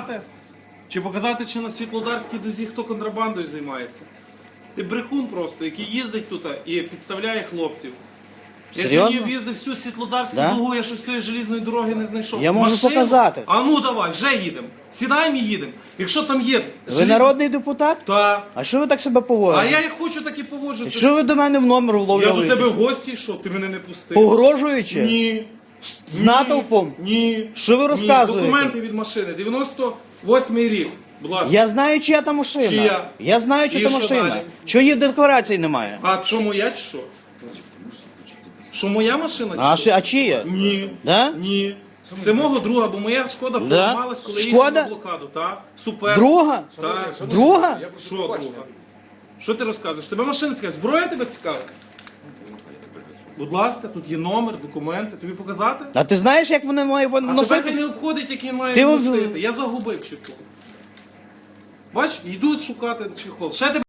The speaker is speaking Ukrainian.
показати? Чи показати, чи на Світлодарській дозі хто контрабандою займається? Ти брехун просто, який їздить тут і підставляє хлопців. Я Серйозно? сьогодні об'їздив всю Світлодарську Да? дугу, я щось тої желізної дороги не знайшов. Я можу показати. А ну давай, вже їдемо. Сідаємо і їдемо. Якщо там є. Ви желізна- народний депутат? Та. А що ви так себе А поводите? я як хочу, так і поводжу. Що ви до мене в номер Я до вловлюєте? тебе в гості йшов, ти мене не пустив. Погрожуючи? Ні. З Ні. натовпом? Ні. Що ви Ні. розказуєте? Документи від машини. 98-й рік. Будь ласка. Я знаю, чия та машина. Чия? Я знаю, чия І та що машина. далі? Чого її декларації немає? А що моя чи що? Що моя машина чи А, що? ши- а чия? Ні. Да? Ні. Це мого друга, бо моя шкода Да? поламалась, коли я Шкода? на блокаду. Та? Супер. Друга? Так. Друга? Що друга? Що ти розказуєш? Тебе машина цікавить? Зброя тебе цікавить? Будь ласка, тут є номер, документи. Тобі показати? А ти знаєш, як вони мають А тебе не обходить, як він має Ти носити. Я загубив чехол. Бач, йдуть шукати чехол. Ще тебе